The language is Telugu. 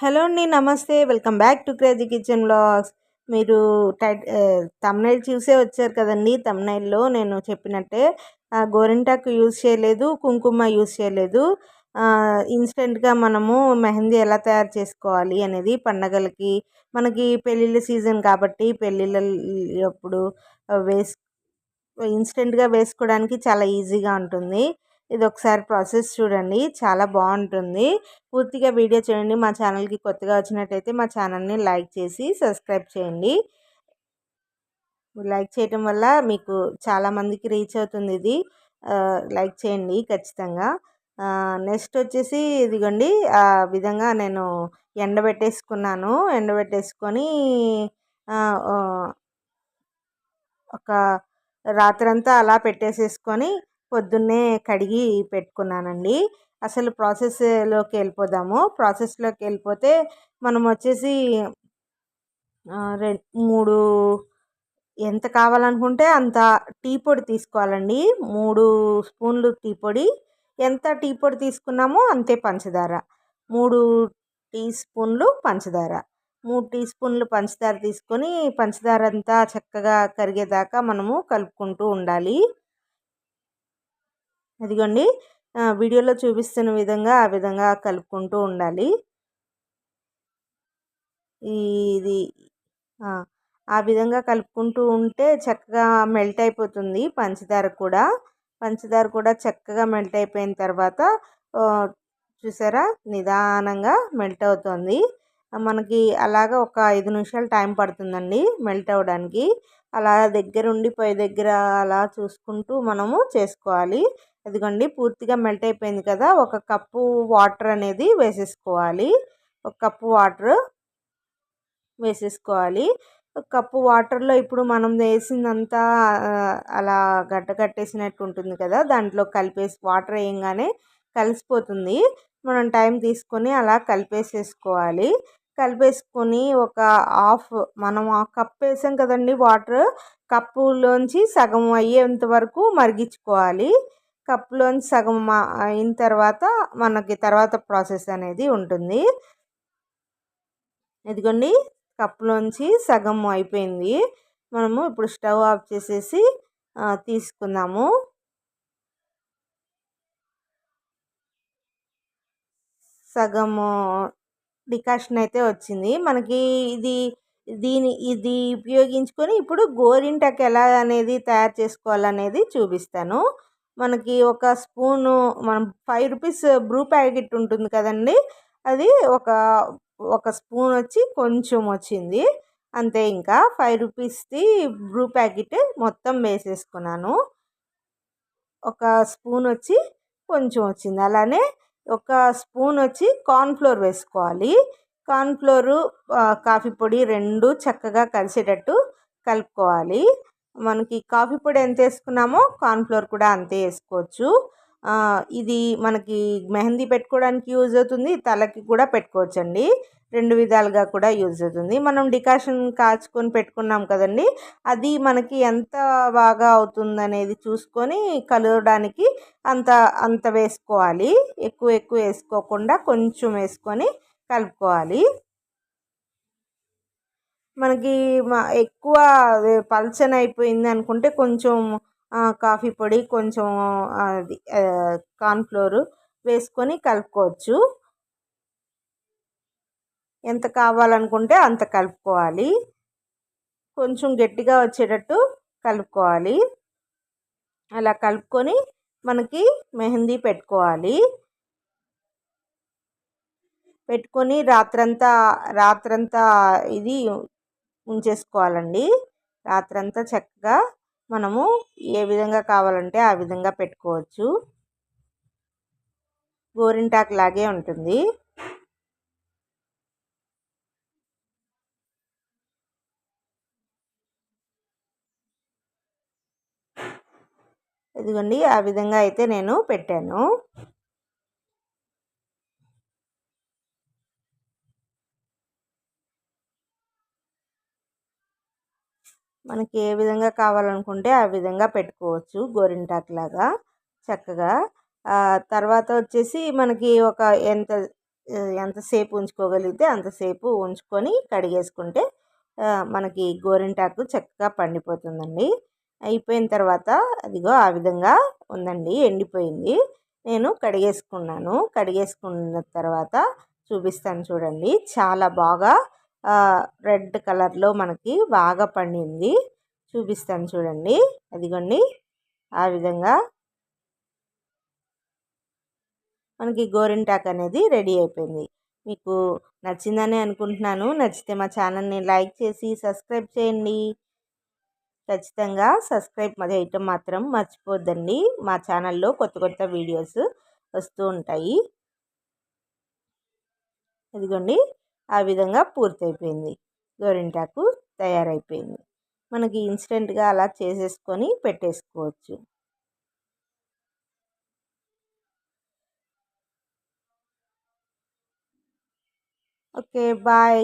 హలో అండి నమస్తే. Welcome back to crazy kitchen blogs. మీరు టైట్ తమ్నైల్ చూసే వచ్చారు కదండి. తమ్నైల్లో నేను చెప్పినట్టే గోరింటాకు యూజ్ చేయలేదు కుంకుమ యూజ్ చేయలేదు. ఇన్స్టెంట్గా మనము మెహందీ ఎలా తయారు చేసుకోవాలి అనేది పండగలకి మనకి పెళ్ళిళ్ళ సీజన్ కాబట్టి పెళ్ళిళ్ళ అప్పుడు వేస్ ఇన్స్టెంట్గా వేసుకోవడానికి చాలా ఈజీగా ఉంటుంది. ఇది ఒకసారి ప్రాసెస్ చూడండి. చాలా బాగుంటుంది. పూర్తిగా వీడియో చూడండి. మా ఛానల్కి కొత్తగా వచ్చినట్టయితే మా ఛానల్ని లైక్ చేసి సబ్స్క్రైబ్ చేయండి. లైక్ చేయటం వల్ల మీకు చాలామందికి రీచ్ అవుతుంది ఇది. లైక్ చేయండి ఖచ్చితంగా. నెక్స్ట్ వచ్చేసి ఇదిగోండి. ఆ విధంగా నేను ఎండబెట్టేసుకున్నాను. ఎండబెట్టేసుకొని ఒక రాత్రంతా అలా పెట్టేసేసుకొని పొద్దున్నే కడిగి పెట్టుకున్నానండి. అసలు ప్రాసెస్లోకి వెళ్ళిపోదాము. ప్రాసెస్లోకి వెళ్ళిపోతే మనం వచ్చేసి రె మూడు ఎంత కావాలనుకుంటే అంత టీ పొడి తీసుకోవాలండి. మూడు స్పూన్లు టీ పొడి. ఎంత టీ పొడి తీసుకున్నామో అంతే పంచదార. మూడు టీ స్పూన్లు పంచదార. మూడు టీ స్పూన్లు పంచదార తీసుకొని పంచదార అంతా చక్కగా కరిగేదాకా మనము కలుపుకుంటూ ఉండాలి. అదిగోండి. వీడియోలో చూపిస్తున్న విధంగా ఆ విధంగా కలుపుకుంటూ ఉండాలి. ఇది ఆ విధంగా కలుపుకుంటూ ఉంటే చక్కగా మెల్ట్ అయిపోతుంది పంచదార కూడా. పంచదార కూడా చక్కగా మెల్ట్ అయిపోయిన తర్వాత చూసారా? నిదానంగా మెల్ట్ అవుతుంది. మనకి అలాగ ఒక ఐదు నిమిషాలు టైం పడుతుందండి మెల్ట్ అవ్వడానికి. అలా దగ్గరుండి పొయ్యి దగ్గర అలా చూసుకుంటూ మనము చేసుకోవాలి. ఇదిగోండి పూర్తిగా మెల్ట్ అయిపోయింది కదా ఒక కప్పు వాటర్ అనేది వేసేసుకోవాలి. ఒక కప్పు వాటర్ వేసేసుకోవాలి. ఒక కప్పు వాటర్లో ఇప్పుడు మనం వేసిందంతా అలా గడ్డ కట్టేసినట్టు ఉంటుంది కదా దాంట్లో కలిపేసి వాటర్ వేయంగానే కలిసిపోతుంది. మనం టైం తీసుకొని అలా కలిపేసేసుకోవాలి. కలిపేసుకొని ఒక హాఫ్ మనం ఆ కప్ వేసాం కదండి వాటర్ కప్పులోంచి సగం అయ్యేంత వరకు మరిగించుకోవాలి. కప్లోంచి సగం అయిన తర్వాత మనకి తర్వాత ప్రాసెస్ అనేది ఉంటుంది. ఇదిగోండి కప్పులోంచి సగం అయిపోయింది. మనము ఇప్పుడు స్టవ్ ఆఫ్ చేసేసి తీసుకుందాము. సగము డికాషన్ అయితే వచ్చింది. మనకి ఇది దీని ఇది ఉపయోగించుకొని ఇప్పుడు గోరింటకి ఎలా అనేది తయారు చేసుకోవాలనేది చూపిస్తాను. మనకి ఒక స్పూను మనం ఫైవ్ రూపీస్ బ్రూ ప్యాకెట్ ఉంటుంది కదండి. అది ఒక ఒక స్పూన్ వచ్చి కొంచెం వచ్చింది. అంతే ఇంకా ఫైవ్ రూపీస్ది బ్రూ ప్యాకెట్ మొత్తం వేసేసుకున్నాను. ఒక స్పూన్ వచ్చి కొంచెం వచ్చింది. అలానే ఒక స్పూన్ వచ్చి కార్న్ఫ్లోర్ వేసుకోవాలి. కార్న్ఫ్లోరు కాఫీ పొడి రెండు చక్కగా కలిసేటట్టు కలుపుకోవాలి. మనకి కాఫీ పొడి ఎంత వేసుకున్నామో కార్న్ఫ్లోర్ కూడా అంతే వేసుకోవచ్చు. ఇది మనకి మెహందీ పెట్టుకోవడానికి యూజ్ అవుతుంది తలకి కూడా పెట్టుకోవచ్చండి. రెండు విధాలుగా కూడా యూజ్ అవుతుంది. మనం డికాషన్ కాచుకొని పెట్టుకున్నాం కదండి అది మనకి ఎంత బాగా అవుతుంది అనేది చూసుకొని కలవడానికి అంత అంత వేసుకోవాలి. ఎక్కువ ఎక్కువ వేసుకోకుండా కొంచెం వేసుకొని కలుపుకోవాలి. మనకి ఎక్కువ పల్చన అయిపోయింది అనుకుంటే కొంచెం కాఫీ పొడి కొంచెం అది కార్న్ఫ్లోరు వేసుకొని కలుపుకోవచ్చు. ఎంత కావాలనుకుంటే అంత కలుపుకోవాలి. కొంచెం గట్టిగా వచ్చేటట్టు కలుపుకోవాలి. అలా కలుపుకొని మనకి మెహందీ పెట్టుకోవాలి. పెట్టుకొని రాత్రంతా రాత్రంతా ఇది ఉంచేసుకోవాలండి. రాత్రంతా చక్కగా మనము ఏ విధంగా కావాలంటే ఆ విధంగా పెట్టుకోవచ్చు. గోరింటాకు లాగే ఉంటుంది. ఇదిగోండి ఆ విధంగా అయితే నేను పెట్టాను. మనకి ఏ విధంగా కావాలనుకుంటే ఆ విధంగా పెట్టుకోవచ్చు గోరింటాకు లాగా చక్కగా. తర్వాత వచ్చేసి మనకి ఒక ఎంత ఎంతసేపు ఉంచుకోగలిగితే అంతసేపు ఉంచుకొని కడిగేసుకుంటే మనకి గోరింటాకు చక్కగా పండిపోతుందండి. అయిపోయిన తర్వాత అదిగో ఆ విధంగా ఉందండి ఎండిపోయింది. నేను కడిగేసుకున్నాను. కడిగేసుకున్న తర్వాత చూపిస్తాను చూడండి. చాలా బాగా రెడ్ కలర్లో మనకి బాగా పండింది. చూపిస్తాను చూడండి. అదిగోండి. ఆ విధంగా మనకి గోరింటాక్ అనేది రెడీ అయిపోయింది. మీకు నచ్చిందని అనుకుంటున్నాను. నచ్చితే మా ఛానల్ని లైక్ చేసి సబ్స్క్రైబ్ చేయండి. ఖచ్చితంగా సబ్స్క్రైబ్ చేయటం మాత్రం మర్చిపోద్దండి. మా ఛానల్లో కొత్త కొత్త వీడియోస్ వస్తూ ఉంటాయి. ఇదిగోండి ఆ విధంగా పూర్తయిపోయింది. గోరింటాకు తయారైపోయింది. మనకి ఇన్స్టెంట్గా అలా చేసేసుకొని పెట్టేసుకోవచ్చు. Okay bye.